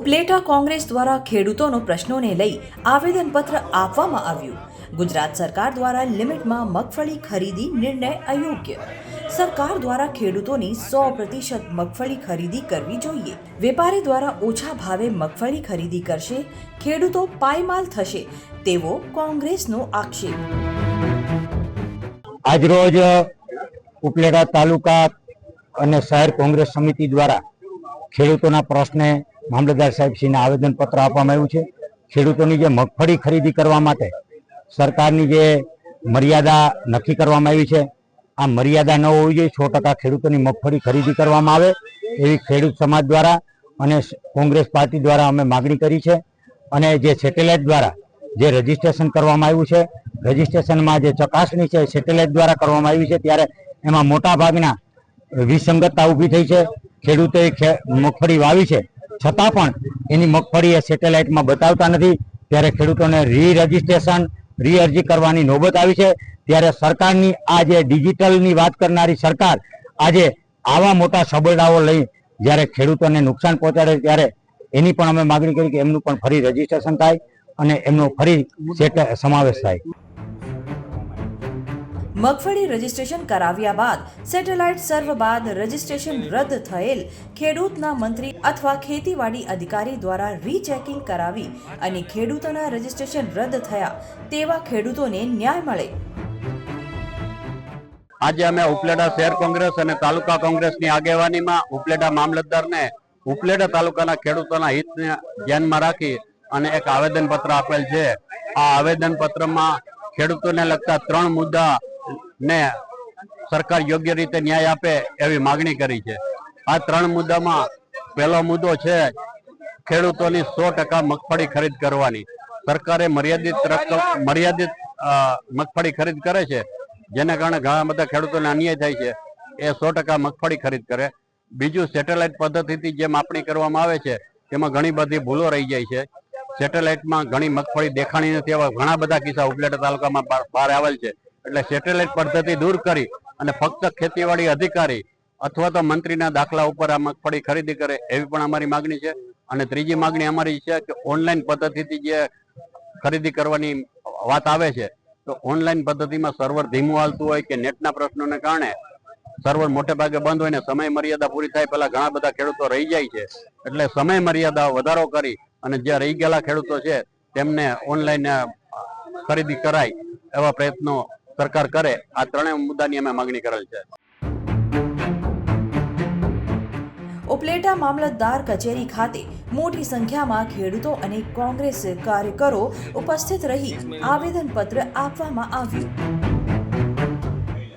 ઉપલેટા કોંગ્રેસ દ્વારા ખેડૂતોનો પ્રશ્નોને લઈ આવેદનપત્ર આપવામાં આવ્યું. ગુજરાત સરકાર દ્વારા લિમિટમાં મગફળી ખરીદી નિર્ણય અયોગ્ય. સરકાર દ્વારા ખેડૂતોની સો પ્રતિશત મગફળી ખરીદી કરવી જોઈએ. વેપારી દ્વારા ઓછા ભાવે મગફળી ખરીદી કરશે. ખેડૂતો પાયમાલ થશે. તેવો કોંગ્રેસનો આક્ષેપ. આજરોજ ઉપલેટા તાલુકા અને શહેર કોંગ્રેસ સમિતિ દ્વારા ખેડૂતોના પ્રશ્ને મામલતદાર સાહેબશ્રીને આવેદનપત્ર આપવામાં આવ્યું છે. ખેડૂતોની જે મગફળી ખરીદી કરવા માટે સરકારની જે મર્યાદા નક્કી કરવામાં આવી છે, આ મર્યાદા ન હોવી જોઈએ. સો ટકા ખેડૂતોની મગફળી ખરીદી કરવામાં આવે એવી ખેડૂત સમાજ દ્વારા અને કોંગ્રેસ પાર્ટી દ્વારા અમે માગણી કરી છે. અને જે સેટેલાઇટ દ્વારા જે રજીસ્ટ્રેશન કરવામાં આવ્યું છે, રજીસ્ટ્રેશનમાં જે ચકાસણી છે સેટેલાઇટ દ્વારા કરવામાં આવી છે, ત્યારે એમાં મોટા ભાગના વિસંગતતા ઊભી થઈ છે. ખેડૂતોએ મગફળી વાવી છે. છતાં પણ એની મગફળી એ સેટેલાઇટમાં બતાવતા નથી. ત્યારે ખેડૂતોને રી રજીસ્ટ્રેશન રી અરજી કરવાની નોબત આવી છે. ત્યારે સરકારની આ જે ડિજિટલની વાત કરનારી સરકાર આજે આવા મોટા સબરડાઓ લઈ જ્યારે ખેડૂતોને નુકસાન પહોંચાડે ત્યારે એની પણ અમે માગણી કરી કે એમનું પણ ફરી રજીસ્ટ્રેશન થાય અને એમનો ફરી સમાવેશ થાય. મગફળી રજીસ્ટ્રેશન કરાવ્યા બાદ સેટેલાઇટ સર્વ બાદ રજીસ્ટ્રેશન રદ થયેલ ખેડૂતના મંત્રી અથવા ખેતીવાડી અધિકારી દ્વારા રીચેકિંગ કરાવી અને ખેડૂતોના રજીસ્ટ્રેશન રદ થયા તેવા ખેડૂતોને ન્યાય મળે. આજે અમે ઉપલેટા શહેર કોંગ્રેસ અને તાલુકા કોંગ્રેસની આગેવાનીમાં ઉપલેટા મામલતદારને ઉપલેટા તાલુકાના ખેડૂતોના હિતને ધ્યાનમાં રાખી અને એક આવેદન પત્ર આપેલ છે. આ આવેદન પત્રમાં ખેડૂતોને લગતા ત્રણ મુદ્દા ને સરકાર યોગ્ય રીતે ન્યાય આપે એવી માગણી કરી છે. આ ત્રણ મુદ્દામાં પહેલો મુદ્દો છે, ખેડૂતોની સો ટકા મગફળી ખરીદ કરવાની. સરકારે મર્યાદિત રકમ, મર્યાદિત મગફળી ખરીદ કરે છે, જેના કારણે ઘણા બધા ખેડૂતોને અન્યાય થાય છે. એ સો ટકા મગફળી ખરીદ કરે. બીજું સેટેલાઇટ પદ્ધતિથી જે માપણી કરવામાં આવે છે, તેમાં ઘણી બધી ભૂલો રહી જાય છે. સેટેલાઇટમાં ઘણી મગફળી દેખાણી નથી એવા ઘણા બધા કિસ્સા ઉપલેટા તાલુકામાં બહાર આવેલ છે. એટલે સેટેલાઇટ પદ્ધતિ દૂર કરી અને ફક્ત ખેતીવાડી અધિકારી અથવા તો મંત્રીના દાખલા ઉપર આ મગફળી ખરીદી કરે એવી પણ અમારી માગણી છે. અને ત્રીજી માગણી અમારી છે કે ઓનલાઈન પદ્ધતિથી જે ખરીદી કરવાની વાત આવે છે, તો ઓનલાઈન પદ્ધતિમાં સર્વર ધીમું હાલતું હોય કે નેટના પ્રશ્નોને કારણે સર્વર મોટે ભાગે બંધ હોય ને સમય મર્યાદા પૂરી થાય, પહેલા ઘણા બધા ખેડૂતો રહી જાય છે. એટલે સમય મર્યાદા વધારો કરી અને જે રહી ગયેલા ખેડૂતો છે, તેમને ઓનલાઈન ખરીદી કરાય એવા પ્રયત્નો સરકાર કરે, આ ત્રણેય મુદ્દાની અમે માગણી કરેલ છે. ઉપલેટા મામલતદાર કચેરી ખાતે મોટી સંખ્યામાં ખેડૂતો અને કોંગ્રેસ કાર્યકરો ઉપસ્થિત રહી આવેદનપત્ર આપવામાં આવ્યું.